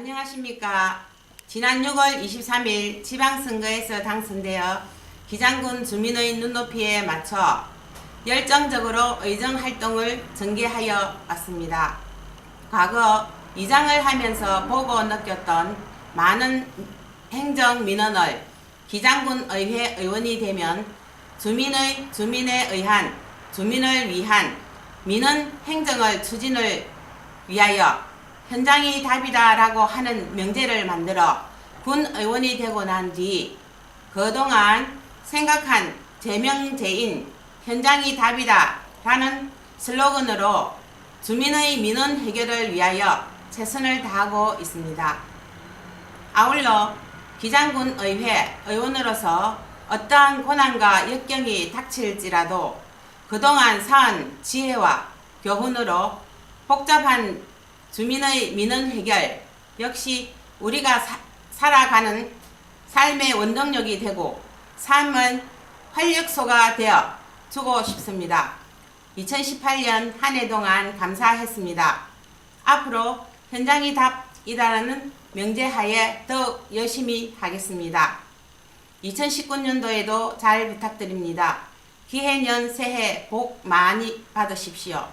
안녕하십니까. 지난 6월 23일 지방선거에서 당선되어 기장군 주민의 눈높이에 맞춰 열정적으로 의정활동을 전개하여 왔습니다. 과거 이장을 하면서 보고 느꼈던 많은 행정 민원을 기장군 의회 의원이 되면 주민의 주민에 의한 주민을 위한 민원 행정을 추진을 위하여 현장이 답이다라고 하는 명제를 만들어 군 의원이 되고 난 뒤 그동안 생각한 제명제인 현장이 답이다라는 슬로건으로 주민의 민원 해결을 위하여 최선을 다하고 있습니다. 아울러 기장군 의회 의원으로서 어떠한 고난과 역경이 닥칠지라도 그동안 쌓은 지혜와 교훈으로 복잡한 주민의 민원 해결 역시 우리가 사- 살아가는 삶의 원동력이 되고 삶은 활력소가 되어 주고 싶습니다. 2018년 한 해 동안 감사했습니다. 앞으로 현장이 답이다라는 명제하에 더욱 열심히 하겠습니다. 2019년도에도 잘 부탁드립니다. 기해년 새해 복 많이 받으십시오.